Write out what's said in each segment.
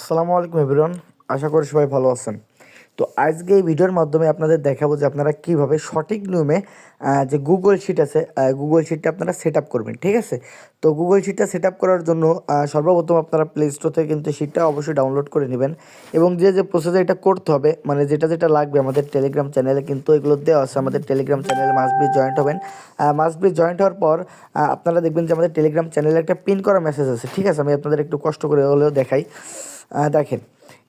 আসসালামু আলাইকুম এভরিওয়ান, আশা করি সবাই ভালো আছেন। তো আজকে এই ভিডিওর মাধ্যমে আপনাদের দেখাবো যে আপনারা কীভাবে সঠিক নিয়মে যে গুগল শিট আছে গুগল শিটটা আপনারা সেট করবেন, ঠিক আছে? তো গুগল শিটটা সেট করার জন্য সর্বপ্রথম আপনারা প্লে স্টোর থেকে কিন্তু শিটটা অবশ্যই ডাউনলোড করে নেবেন এবং যে যে প্রসেসে এটা করতে হবে মানে যেটা যেটা লাগবে আমাদের টেলিগ্রাম চ্যানেলে কিন্তু এগুলো দেওয়া আছে, আমাদের টেলিগ্রাম চ্যানেলে বি জয়েন্ট হবেন। বি জয়েন্ট হওয়ার পর আপনারা দেখবেন যে আমাদের টেলিগ্রাম চ্যানেলে একটা পিন করা মেসেজ আছে, ঠিক আছে? আমি আপনাদের একটু কষ্ট করে হলেও দেখাই। দেখেন,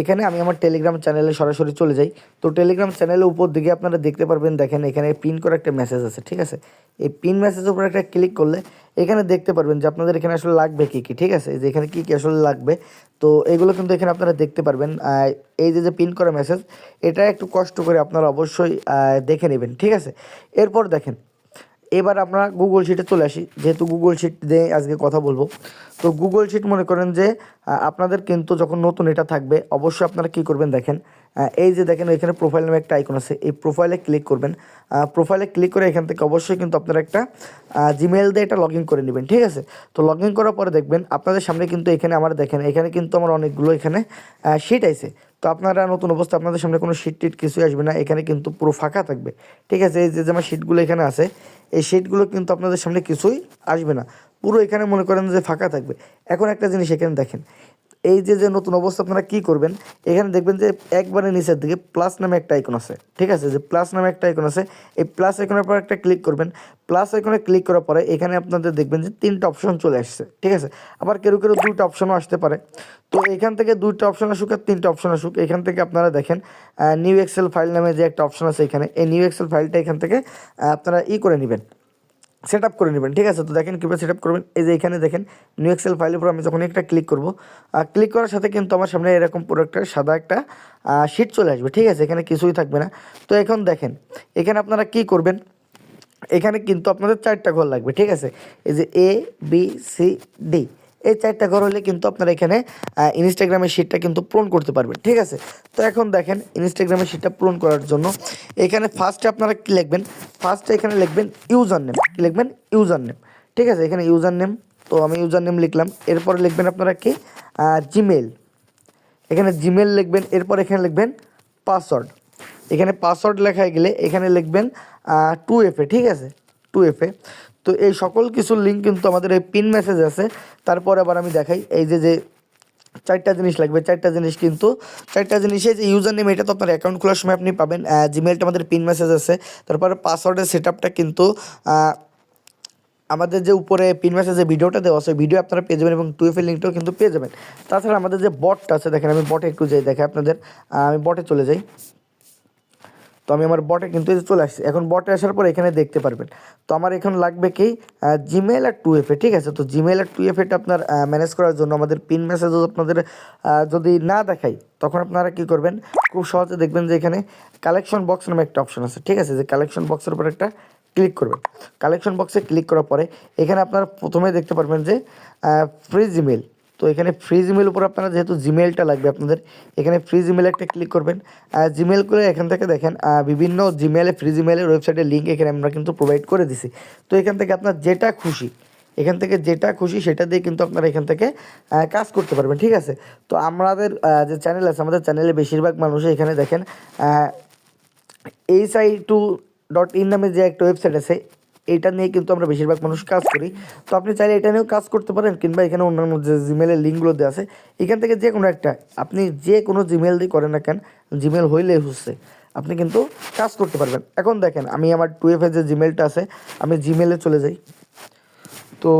এখানে আমি আমার টেলিগ্রাম চ্যানেলে সরাসরি চলে যাই। তো টেলিগ্রাম চ্যানেলের উপর দিকে আপনারা দেখতে পারবেন, দেখেন এখানে পিন করা একটা মেসেজ আছে, ঠিক আছে? এই পিন মেসেজের উপর একটা ক্লিক করলে এখানে দেখতে পারবেন যে আপনাদের এখানে আসলে লাগবে কী কী, ঠিক আছে? যে এখানে কী কী আসলে লাগবে, তো এগুলো কিন্তু এখানে আপনারা দেখতে পারবেন। এই যে যে পিন করা মেসেজ এটা একটু কষ্ট করে আপনারা অবশ্যই দেখে নেবেন, ঠিক আছে? এরপর দেখেন এবার আমরা গুগল শিটে চলে আসি। যেহেতু গুগল শিট দিয়ে আজকে কথা বলব। তো গুগল শিট মনে করেন যে আপনাদের কিন্তু যখন নতুন এটা থাকবে, অবশ্যই আপনারা কী করবেন দেখেন এই যে দেখেন এখানে প্রোফাইল নামে একটা আইকন আছে। এই প্রোফাইলে ক্লিক করবেন। প্রোফাইলে ক্লিক করে এখান থেকে অবশ্যই কিন্তু আপনারা একটা জিমেল দিয়ে এটা লগ ইন করে নেবেন, ঠিক আছে? তো লগ ইন করার পরে দেখবেন, আপনাদের সামনে কিন্তু এখানে আমার দেখেন, এখানে কিন্তু আমার অনেকগুলো এখানে শিট আছে তো আপনারা নতুন অবস্থা আপনাদের সামনে কোনো শিট টিট কিছুই আসবে না, এখানে কিন্তু পুরো ফাঁকা থাকবে। ঠিক আছে, এই যে আমার শিটগুলো এখানে আছে, এই শিটগুলো কিন্তু আপনাদের সামনে কিছুই আসবে না। পুরো এখানে মনে করেন যে ফাঁকা থাকবে। এখন একটা জিনিস এখানে দেখেন এই যে যে নতুন অবস্থা আপনারা কী করবেন, এখানে দেখবেন যে একবারে নিচের দিকে প্লাস নামে একটা আইকন আছে, ঠিক আছে? যে প্লাস নামে একটা আইকন আছে, এই প্লাস আইকনের পর একটা ক্লিক করবেন। প্লাস আইকনে ক্লিক করার পরে এখানে আপনাদের দেখবেন যে তিনটা অপশন চলে আসছে, ঠিক আছে? আবার কেউ কেউ দুইটা অপশনও আসতে পারে। তো এখান থেকে দুইটা অপশন আসুক আর তিনটা অপশন আসুক, এখান থেকে আপনারা দেখেন নিউ এক্সেল ফাইল নামে যে একটা অপশন আছে এখানে, এই নিউ এক্সেল ফাইলটা এখান থেকে আপনারা ই করে নেবেন। সেট আপ করে নেবেন, ঠিক আছে? তো দেখেন কীভাবে সেট আপ করবেন। এই যে এখানে দেখেন নিউ এক্সেল ফাইলের উপর আমি যখন একটা ক্লিক করব ক্লিক করার সাথে কিন্তু আমার সামনে এরকম পুরো একটা সাদা একটা শিট চলে আসবে, ঠিক আছে? এখানে কিছুই থাকবে না। তো এখন দেখেন, এখানে আপনারা কি করবেন? এখানে কিন্তু আপনাদের চারটা ঘর লাগবে, ঠিক আছে? এই যে এ বি সি ডি এই চারটা ঘর হলে কিন্তু আপনারা এখানে ইনস্টাগ্রামের শিটটা কিন্তু পূরণ করতে পারবেন, ঠিক আছে? তো এখন দেখেন ইনস্টাগ্রামের শিটটা পূরণ করার জন্য এখানে ফার্স্টে আপনারা কী লিখবেন? ফার্স্টে এখানে লিখবেন ইউজার নেম কী লিখবেন? ইউজার নেম ঠিক আছে? এখানে ইউজার নেম তো আমি ইউজার নেম লিখলাম, এরপরে লিখবেন আপনারা কি? জিমেল এখানে জিমেল লিখবেন, এরপর এখানে লিখবেন পাসওয়ার্ড এখানে পাসওয়ার্ড লেখা গেলে এখানে লিখবেন টু এফ এ ঠিক আছে? টু এফে তো এই সকল কিছুর লিঙ্ক কিন্তু আমাদের এই পিন মেসেজ আছে। তারপর আবার আমি দেখাই, এই যে যে চারটা জিনিস লাগবে, চারটা জিনিস কিন্তু, চারটা জিনিসে যে ইউজার নেম এটা তো আপনার অ্যাকাউন্ট খোলার সময় আপনি পাবেন। জিমেলটা আমাদের পিন মেসেজ আছে। তারপরে পাসওয়ার্ডের সেট আপটা কিন্তু আমাদের যে উপরে পিন মেসেজ যে ভিডিওটা দেওয়া আছে ভিডিও আপনারা পেয়ে যাবেন এবং টুয়েফের লিঙ্কটাও কিন্তু পেয়ে যাবেন। তাছাড়া আমাদের যে বটটা আছে, দেখেন আমি বটে একটু যাই, দেখে আপনাদের। আমি বটে চলে যাই। তো আমি আমার বটে কিন্তু এই যে চলে আসছি। এখন বটে আসার পর এখানে দেখতে পারবেন। তো আমার এখন লাগবে কি? জিমেল আর টু এফে ঠিক আছে? তো জিমেল আর টু এফএটা আপনার ম্যানেজ করার জন্য আমাদের পিন মেসেজ আপনাদের যদি না দেখাই, তখন আপনারা কি করবেন? খুব সহজে দেখবেন যে এখানে কালেকশন বক্স নামে একটা অপশন আছে, ঠিক আছে? যে কালেকশন বক্সের উপর একটা ক্লিক করবেন। কালেকশন বক্সে ক্লিক করার পরে এখানে আপনারা প্রথমে দেখতে পারবেন যে ফ্রি জিমেল তো এখানে ফ্রি জিমেল উপর আপনারা যেহেতু জিমেলটা লাগবে আপনাদের, এখানে ফ্রি জিমেল একটা ক্লিক করবেন। জিমেল করে এখান থেকে দেখেন বিভিন্ন জিমেলে ফ্রি জিমেলের ওয়েবসাইটের লিঙ্ক এখানে আমরা কিন্তু প্রোভাইড করে দিছি। তো এখান থেকে আপনার যেটা খুশি, এখান থেকে যেটা খুশি সেটা দিয়ে কিন্তু আপনারা এখান থেকে কাজ করতে পারবেন, ঠিক আছে? তো আমাদের যে চ্যানেল আছে, আমাদের চ্যানেলে বেশিরভাগ মানুষই এখানে দেখেন H I two dot in নামে যে একটা ওয়েবসাইট আছে এটা নিয়ে কিন্তু আমরা বেশিরভাগ মানুষ কাজ করি। তো আপনি চাইলে এটা নিয়েও কাজ করতে পারেন, কিংবা এখানে অন্যান্য যে জিমেলের লিঙ্কগুলো দেওয়া আছে, এখান থেকে যে কোনো একটা, আপনি যে কোনো জিমেল দিয়ে করেন না কেন জিমেল হইলে হচ্ছে। আপনি কিন্তু কাজ করতে পারবেন। এখন দেখেন, আমি আমার টুয়েলভের যে জিমেলটা আছে, আমি জিমেলে চলে যাই। তো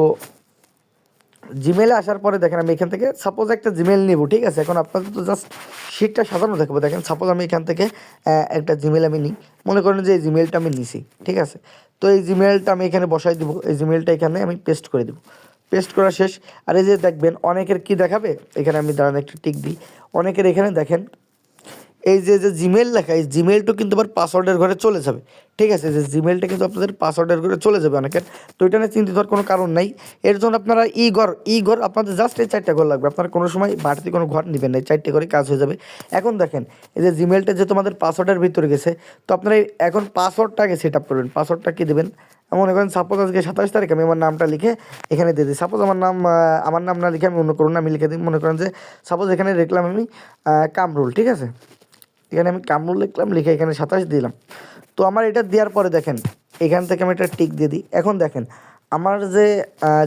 জিমেলে আসার পরে দেখেন আমি এখান থেকে সাপোজ একটা জিমেল নিব, ঠিক আছে? এখন আপনাদের তো জাস্ট শিটটা সাজানো দেখব। দেখেন সাপোজ আমি এখান থেকে একটা জিমেল আমি নিই। মনে করেন যে এই জিমেলটা আমি নিছি, ঠিক আছে? তো এই জিমেলটা আমি এখানে বসাই দিব, এই জিমেলটা এখানে আমি পেস্ট করে দিব। পেস্ট করা শেষ। আর এই যে দেখবেন, অনেকের কি দেখাবে? এখানে আমি দাঁড়ান, একটা টিক দিই। অনেকের এখানে দেখেন এই যে যে জিমেল লেখা, এই জিমেলটা কিন্তু আবার পাসওয়ার্ডের ঘরে চলে যাবে। ঠিক আছে? যে জিমেলটা কিন্তু আপনাদের পাসওয়ার্ডের ঘরে চলে যাবে অনেকের। তো এটা নিয়ে চিন্তিত হওয়ার কোনো কারণ নাই। এর জন্য আপনারা ই ঘর ই ঘর আপনাদের জাস্ট এই চারটা ঘর লাগবে। আপনারা কোনো সময় বাড়তি কোনো ঘর নেবেন না। এই চারটে ঘরে কাজ হয়ে যাবে। এখন দেখেন, এই যে জিমেলটা যে তোমাদের পাসওয়ার্ডের ভিতরে গেছে, তো আপনারা এখন পাসওয়ার্ডটাকে সেট আপ করবেন। পাসওয়ার্ডটা কী দেবেন? মনে করেন সাপোজ আজকে সাতাশ তারিখ আমি আমার নামটা লিখে এখানে দিয়ে দিই। সাপোজ আমার নাম আমার নাম না লিখে আমি অন্য কোনো আমি লিখে দিই। মনে করেন যে সাপোজ এখানে লিখলাম আমি কামরুল, ঠিক আছে? এখানে আমি কামরুল লিখলাম লিখে এখানে সাতাশ দিলাম। তো আমার এটা দেওয়ার পরে দেখেন, এখান থেকে আমি একটা টিক দিয়ে দিই। এখন দেখেন আমার যে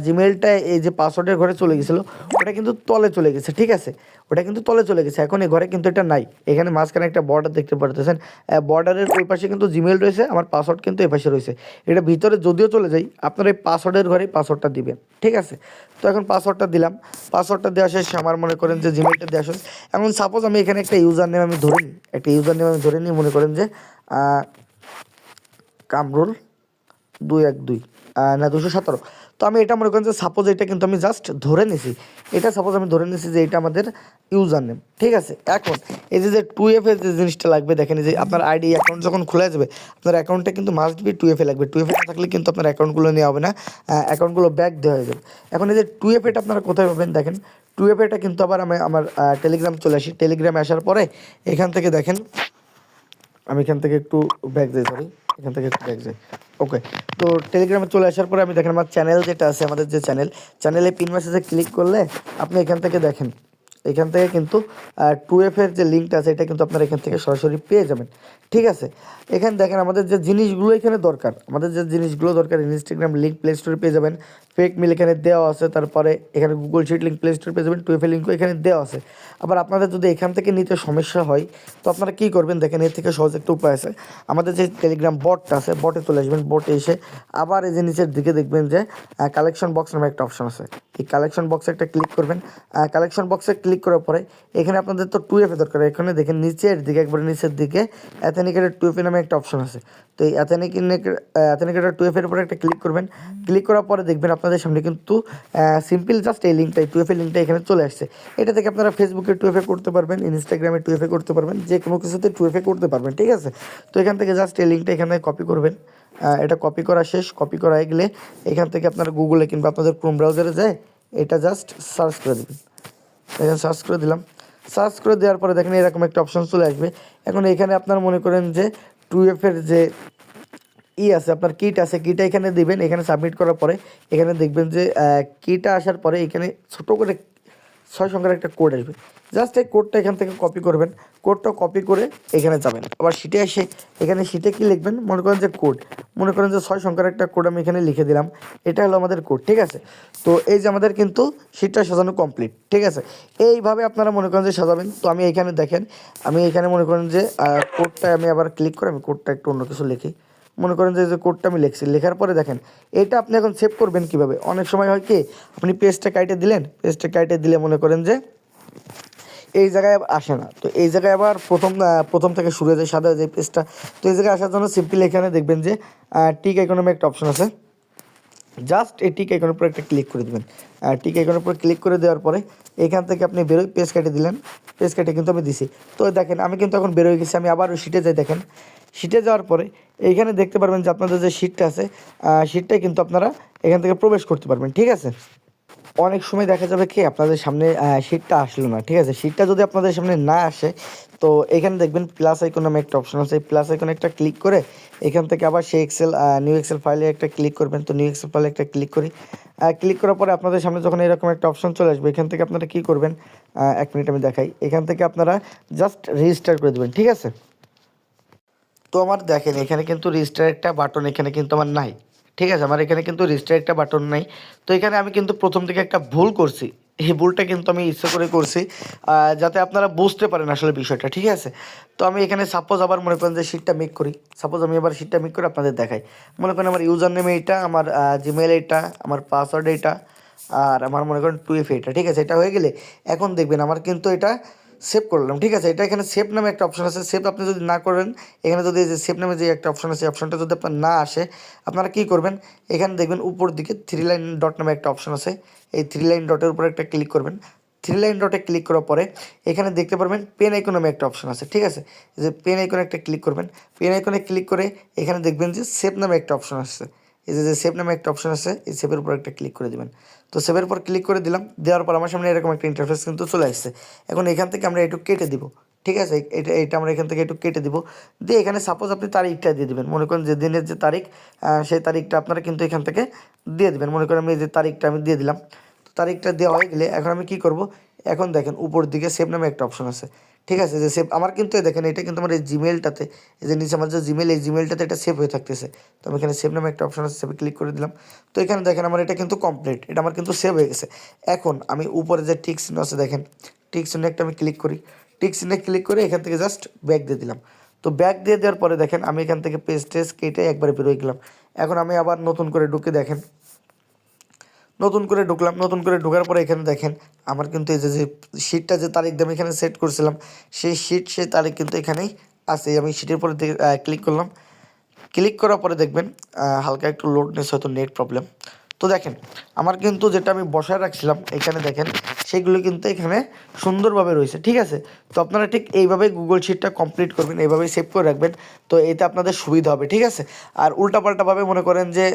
জিমেলটা এই যে পাসওয়ার্ডের ঘরে চলে গেছিল, ওটা কিন্তু তলে চলে গেছে, ঠিক আছে? ওটা কিন্তু তলে চলে গেছে, এখন এই ঘরে কিন্তু এটা নাই। এখানে মাঝখানে একটা বর্ডার দেখতে পারতেছেন। বর্ডারের ওই পাশে কিন্তু জিমেল রয়েছে, আমার পাসওয়ার্ড কিন্তু এই পাশে রয়েছে। এটা ভিতরে যদিও চলে যাই আপনার এই পাসওয়ার্ডের ঘরেই পাসওয়ার্ডটা দিবেন, ঠিক আছে? তো এখন পাসওয়ার্ডটা দিলাম। পাসওয়ার্ডটা দেওয়া শেষ, আমার মনে করেন যে জিমেলটা দেওয়া শেষ। এখন সাপোজ আমি এখানে একটা ইউজার নেম আমি ধরে নিই, একটা ইউজার নেম আমি ধরে নিই, মনে করেন যে কামরুল দুই এক দুই। না, দুশো সতেরো। তো আমি এটা মনে করেন যে সাপোজ এটা কিন্তু আমি জাস্ট ধরে নিছি। এটা সাপোজ আমি ধরে নিছি যে এটা আমাদের ইউজার নেম ঠিক আছে? এখন এই যে যে টু এফ এর যে জিনিসটা লাগবে, দেখেন যে আপনার আইডি অ্যাকাউন্ট যখন খোলা যাবে, আপনার অ্যাকাউন্টটা কিন্তু must be two F A লাগবে। টু এফ এ না থাকলে কিন্তু আপনার অ্যাকাউন্টগুলো নেওয়া হবে না। অ্যাকাউন্টগুলো ব্যাক দেওয়া হয়ে যাবে। এখন এই যে টু এফ এটা আপনারা কোথায় পাবেন, দেখেন? টু এফ এটা কিন্তু আবার আমি আমার টেলিগ্রাম চলে আসি। টেলিগ্রামে আসার পরে এখান থেকে দেখেন, আমি এখান থেকে একটু ব্যাক যাই সরি এখান থেকে একটু ব্যাক যাই। ওকে তো টেলিগ্রামে চলে আসার পরে আমি দেখেন আমার চ্যানেল যেটা আছে, আমাদের যে চ্যানেল চ্যানেলে পিন মেসেজে ক্লিক করলে আপনি এখান থেকে দেখেন। এখান থেকে কিন্তু টু এফ এর যে লিঙ্কটা আছে, এটা কিন্তু আপনারা এখান থেকে সরাসরি পেয়ে যাবেন। ঠিক আছে? এখানে দেখেন, আমাদের যে জিনিসগুলো এখানে দরকার, আমাদের যে জিনিসগুলো দরকার ইনস্টাগ্রাম লিঙ্ক প্লে স্টোরে পেয়ে যাবেন। ফেক মিল এখানে দেওয়া আছে, তারপরে এখানে গুগল শিট লিঙ্ক প্লে স্টোরে পেয়ে যাবেন টু এফ এর লিঙ্কও এখানে দেওয়া আছে। আবার আপনাদের যদি এখান থেকে নিতে সমস্যা হয়, তো আপনারা কী করবেন? দেখেন, এর থেকে সহজ একটা উপায় আছে। আমাদের যে টেলিগ্রাম বটটা আছে বটে চলে আসবেন বটে এসে আবার এই যে দিকে দেখবেন যে কালেকশন বক্স নামে একটা অপশন আছে। এই কালেকশন বক্সে একটা ক্লিক করবেন। কালেকশন বক্সে ক্লিক করার পরে এখানে আপনাদের তো টু এফে দরকার। এখানে দেখেন নিচের দিকে, একবারে নিচের দিকে অ্যাথেনিকেটের টু এফে নামে একটা অপশন আছে। তো এই অ্যাথেনিক অ্যাথেনিকেটের টু এফের উপরে একটা ক্লিক করবেন। ক্লিক করার পরে দেখবেন আপনাদের সামনে কিন্তু সিম্পল জাস্ট এই লিঙ্কটাই টু এফের লিঙ্কটা এখানে চলে আসছে। এটা থেকে আপনারা ফেসবুকে টু এফে করতে পারবেন ইনস্টাগ্রামে টু এফে করতে পারবেন যে কোনো কিছুতে টু এফে করতে পারবেন, ঠিক আছে? তো এখান থেকে জাস্ট এই লিঙ্কটা এখানে কপি করবেন। এটা কপি করা শেষ কপি করা হয়ে গেলে এখান থেকে আপনারা গুগলে কিংবা আপনাদের ক্রোম ব্রাউজারে যায়, এটা জাস্ট সার্চ করে দেবেন। এখানে সার্চ করে দিলাম। সার্চ করে দেওয়ার পরে দেখেন এরকম একটা অপশন চলে আসবে। এখন এখানে আপনার মনে করেন যে টু এফের যে ই আছে, আপনার কিট আছে কিটা এখানে দিবেন। এখানে সাবমিট করার পরে এখানে দেখবেন যে কিটা আসার পরে এখানে ছোটো করে ছয় সংখ্যার একটা কোড আসবে। জাস্ট এই কোডটা এখান থেকে কপি করবেন। কোডটা কপি করে এখানে যাবেন। আবার সিটে এসে এখানে সিটে কি লিখবেন? মনে করেন যে কোড মনে করেন যে ছয় সংখ্যার একটা কোড আমি এখানে লিখে দিলাম। এটা হলো আমাদের কোড ঠিক আছে? তো এই যে আমাদের কিন্তু সিটটা সাজানো কমপ্লিট ঠিক আছে? এইভাবে আপনারা মনে করেন যে সাজাবেন। তো আমি এখানে দেখেন, আমি এখানে মনে করেন যে কোডটা আমি আবার ক্লিক করে আমি কোডটা একটু অন্য কিছু লিখি। মনে করেন যে যে কোডটা আমি লিখছি। লেখার পরে দেখেন, এটা আপনি এখন সেভ করবেন কীভাবে? অনেক সময় হয় কি, আপনি পেজটা কাইটে দিলেন পেজটা কাইটে দিলে মনে করেন যে, এই জায়গায় আসে না। তো এই জায়গায় আবার প্রথম প্রথম থেকে শুরু হয়ে যায় সাদা যে পেজটা তো এই জায়গায় আসার জন্য সিম্পলি এখানে দেখবেন যে টিক ইকোনমি একটা অপশন আছে। জাস্ট এই টিক আইকনের উপর একটা ক্লিক করে দেবেন। টিক আইকনের উপর ক্লিক করে দেওয়ার পরে এখান থেকে আপনি বেরোয় পেজ কাটে দিলেন। পেজ কাটে কিন্তু আমি দিছি। তো দেখেন, আমি কিন্তু এখন বেরোয় গেছি। আমি আবার শিটে যাই, দেখেন। শিটে যাওয়ার পরে এইখানে দেখতে পারবেন যে আপনাদের যে শিটটা আছে শিটটাই কিন্তু আপনারা এখান থেকে প্রবেশ করতে পারবেন। ঠিক আছে? অনেক সময় দেখা যাবে কি, আপনাদের সামনে শিটটা আসলো না, ঠিক আছে? শিটটা যদি আপনাদের সামনে না আসে, তো এখানে দেখবেন প্লাস আইকন নামে একটা অপশন আছে। প্লাস আইকনে একটা ক্লিক করে এখান থেকে আবার সেই এক্সেল নিউ এক্সেল ফাইলে একটা ক্লিক করবেন। তো নিউ এক্সেল ফাইলে একটা ক্লিক করি। ক্লিক করার পরে আপনাদের সামনে যখন এরকম একটা অপশন চলে আসবে, এখান থেকে আপনারা কী করবেন? এক মিনিট আমি দেখাই। এখান থেকে আপনারা জাস্ট রেজিস্টার করে দেবেন, ঠিক আছে? তো আমার দেখেন, এখানে কিন্তু রেজিস্টার একটা বাটন এখানে কিন্তু আমার নাই। ঠিক আছে, আমার এখানে কিন্তু রেজিস্টার একটা বাটন নাই। তো এখানে আমি কিন্তু প্রথম থেকে একটা ভুল করছি। এই ভুলটা কিন্তু আমি ইচ্ছা করে করছি যাতে আপনারা বুঝতে পারেন আসলে বিষয়টা, ঠিক আছে? তো আমি এখানে সাপোজ আবার মনে করেন যে শিটটা মেক করি। সাপোজ আমি আবার শিটটা মেক করে আপনাদের দেখাই। মনে করেন আমার ইউজার নেম এইটা, আমার জিমেল এইটা, আমার পাসওয়ার্ড এটা আর আমার মনে করেন টু এফ এটা ঠিক আছে? এটা হয়ে গেলে এখন দেখবেন আমার কিন্তু এটা সেভ করলাম ঠিক আছে, এটা এখানে সেভ নামে একটা অপশন আছে। সেভ আপনি যদি না করেন, এখানে যদি যে সেভ নামে যে একটা অপশন আছে অপশনটা যদি আপনার না আসে, আপনারা কী করবেন? এখানে দেখবেন উপর দিকে থ্রি লাইন ডট নামে একটা অপশন আছে। এই থ্রি লাইন ডটের উপর একটা ক্লিক করবেন। থ্রি লাইন ডটে ক্লিক করার পরে এখানে দেখতে পারবেন পেন আইকন নামে একটা অপশন আছে। ঠিক আছে, যে পেন আইকনে একটা ক্লিক করবেন। পেন আইকনে ক্লিক করে এখানে দেখবেন যে সেভ নামে একটা অপশন আসছে এই যে সেভ নামে একটা অপশন আছে, এই সেভের উপর একটা ক্লিক করে দেবেন। তো সেভের উপর ক্লিক করে দিলাম, দেওয়ার পর আমার সামনে এরকম একটা ইন্টারফেস কিন্তু চলে আসছে। এখন এখান থেকে আমরা একটু কেটে দিব, ঠিক আছে? এটা এটা আমরা এখান থেকে একটু কেটে দিব। দিয়ে এখানে সাপোজ আপনি তারিখটা দিয়ে দিবেন। মনে করেন যে দিনের যে তারিখ সেই তারিখটা আপনারা কিন্তু এখান থেকে দিয়ে দেবেন। মনে করেন আমি যে তারিখটা আমি দিয়ে দিলাম। তো তারিখটা দেওয়া হয়ে গেলে এখন আমি কি করব? এখন দেখেন, উপর দিকে সেভ নামে একটা অপশন আছে। ঠিক আছে? যে সেভ আমার কিন্তু দেখেন, এটা কিন্তু আমার এই জিমেলটাতে এই যে নিচে আমার যে জিমেল এই জিমেলটাতে এটা সেভ হয়ে থাকতেছে। তো আমি এখানে সেভ নামে একটা অপশন আছে সেভে ক্লিক করে দিলাম। তো এখানে দেখেন, আমার এটা কিন্তু কমপ্লিট এটা আমার কিন্তু সেভ হয়ে গেছে। এখন আমি উপরে যে টিক চিহ্ন আছে দেখেন টিক চিহ্নে একটা আমি ক্লিক করি। টিক চিহ্নে ক্লিক করে এখান থেকে জাস্ট ব্যাক দিয়ে দিলাম। তো ব্যাক দিয়ে দেওয়ার পরে দেখেন, আমি এখান থেকে পেজ টেস কেটে একবারে বেরোয় গেলাম। এখন আমি আবার নতুন করে ঢুকে দেখেন নতুন করে ঢুকলাম, নতুন করে ঢোকার পরে এখানে দেখেন আমার কিন্তু এই যে যে শিটটা যে তারিখ দিয়ে এখানে সেট করছিলাম, সেই সিট সেই তারিখ কিন্তু এখানেই আছে। আমি সিটের পরে ক্লিক করলাম। ক্লিক করার পরে দেখবেন হালকা একটু লোডনেস হয়তো নেট প্রবলেম তো দেখেন, আমার কিন্তু যেটা আমি বসায় রাখছিলাম, এখানে দেখেন সেগুলো কিন্তু এখানে সুন্দরভাবে রয়েছে, ঠিক আছে? তো আপনারা ঠিক এইভাবে গুগল শিটটা কমপ্লিট করবেন, এইভাবেই সেভ করে রাখবেন, তো এতে আপনাদের সুবিধা হবে, ঠিক আছে? আর উল্টাপাল্টাভাবে মনে করেন যে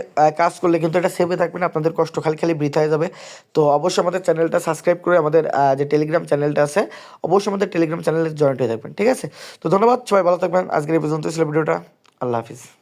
কাজ করলে কিন্তু এটা সেভে থাকবে না, আপনাদের কষ্ট খালি খালি বৃথা হয়ে যাবে। তো অবশ্যই আমাদের চ্যানেলটা সাবস্ক্রাইব করে আমাদের যে টেলিগ্রাম চ্যানেলটা আছে, অবশ্যই আমাদের টেলিগ্রাম চ্যানেলে জয়েন্ট হয়ে থাকবেন, ঠিক আছে? তো ধন্যবাদ, সবাই ভালো থাকবেন, আজকের এই পর্যন্ত ছিল ভিডিওটা, আল্লাহ হাফিজ।